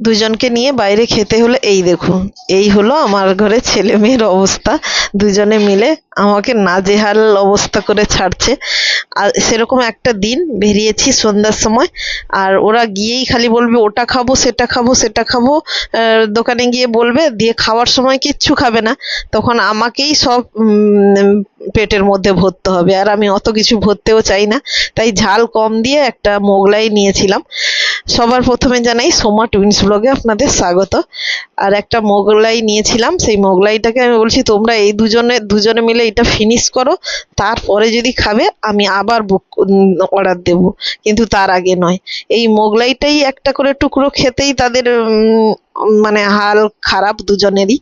দুজনকে নিয়ে বাইরে খেতে হলে এই দেখুন, এই হলো আমার ঘরে ছেলে মেয়ের অবস্থা। দুজনে মিলে আমাকে নাজেহাল অবস্থা করে ছাড়ছে। আর সেরকম একটা দিন বেরিয়েছি সন্ধ্যার সময়, আর ওরা গিয়েই খালি বলবে, ওটা খাব, সেটা খাব সেটা খাব। দোকানে গিয়ে বলবে, দিয়ে খাওয়ার সময় কিচ্ছু খাবে না। তখন আমাকেই সব পেটের মধ্যে ভরতে হবে। আর আমি অত কিছু ভরতেও চাই না। তাই ঝাল কম দিয়ে একটা মোগলাই নিয়েছিলাম। সবার প্রথমে জানাই সোমা টুইন্স ব্লগে আপনাদের স্বাগত। আর একটা মোগলাই নিয়েছিলাম, সেই মোগলাইটাকে আমি বলছি, তোমরা এই দুজনে দুজনে মিলে এটা ফিনিশ করো, তারপরে যদি খাবে, আমি আবার বুক অর্ডার দেব। কিন্তু তার আগে নয়। এই মোগলাইটাই একটা করে টুকরো খেতেই তাদের মানে হাল খারাপ দুজনেরই।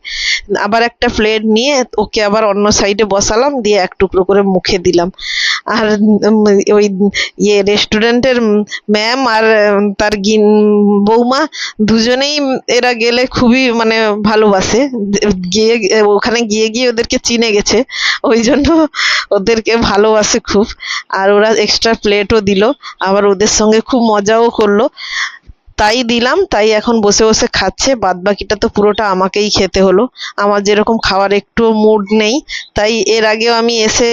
আবার একটা প্লেট নিয়ে ওকে আবার অন্য সাইডে বসালাম, দিয়ে এক টুকরো করে মুখে দিলাম। আর ওই ইয়ে রেস্টুরেন্টের ম্যাম আর তার গিন, বৌমা দুজনেই এরা গেলে খুবই মানে ভালোবাসে। গিয়ে, ওখানে গিয়ে গিয়ে ওদেরকে চিনে গেছে। ওই জন্য ওদেরকে ভালোবাসে খুব। আর ওরা এক্সট্রা প্লেটও দিল। আবার ওদের সঙ্গে খুব মজাও করল। তাই দিলাম, তাই এখন বসে বসে খাচ্ছে বাদ বাকিটা তো পুরোটা আমাকেই খেতে হলো। আমার যেরকম খাওয়ার একটু মুড নেই, তাই এর আগেও আমি এসে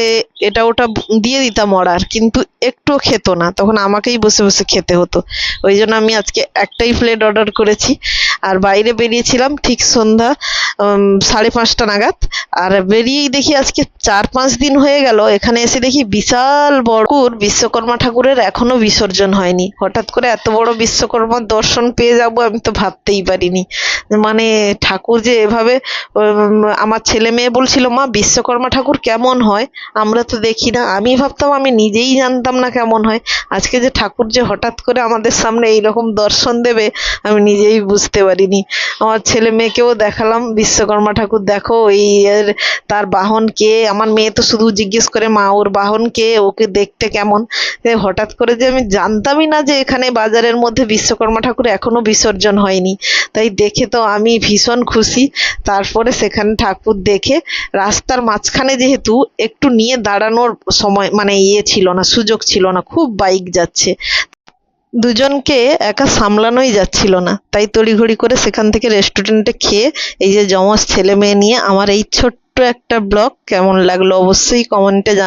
এটা ওটা দিয়ে দিতাম অর্ডার কিন্তু একটুও খেত না, তখন আমাকেই বসে বসে খেতে হতো। ওই জন্য আমি আজকে একটাই প্লেট অর্ডার করেছি। আর বাইরে বেরিয়েছিলাম ঠিক সন্ধ্যা সাড়ে পাঁচটা নাগাদ, আর বেরিয়েই দেখি আজকে চার পাঁচ দিন হয়ে গেল, এখানে এসে দেখি বিশাল বড় বিশ্বকর্মা ঠাকুরের এখনও বিসর্জন হয়নি। হঠাৎ করে এত বড় বিশ্বকর্মার দর্শন পেয়ে যাব আমি তো ভাবতেই পারিনি। মানে ঠাকুর যে এভাবে আমার ছেলে মেয়ে বলছিল, মা, বিশ্বকর্মা ঠাকুর কেমন হয়? আমরা তো দেখি না। আমি ভাবতাম, আমি নিজেই জানতাম না কেমন হয়। আজকে যে ঠাকুর যে হঠাৎ করে আমাদের সামনে এইরকম দর্শন দেবে, আমি নিজেই বুঝতে পারিনি। আমার ছেলে মেয়েকেও দেখালাম, বিশ্বকর্মা ঠাকুর, দেখো, এই তার বাহন কে? আমার মেয়ে তো শুধু জিজ্ঞেস করে, মা, ওর বাহন কে? ওকে দেখতে কেমন? হঠাৎ করে যে আমি জানতামই না যে এখানে বাজারের মধ্যে বিশ্বকর্মা ঠাকুর এখনও বিসর্জন হয়নি। তাই দেখে তো আমি ভীষণ খুশি। তারপরে সেখানে ঠাকুর দেখে রাস্তার মাঝখানে যেহেতু একটু নিয়ে দাঁড়ানোর সময় মানে ইয়ে ছিল না, সুযোগ ছিল না, খুব বাইক যাচ্ছে। দুজনকে একা সামলানোই যাচ্ছিল না। তাই তড়িঘড়ি করে সেখান থেকে রেস্টুরেন্টে খেয়ে এই যে জমজ ছেলে মেয়ে নিয়ে, আমার এই ছোট্ট একটা ব্লগ কেমন লাগল অবশ্যই কমেন্টে জানাবেন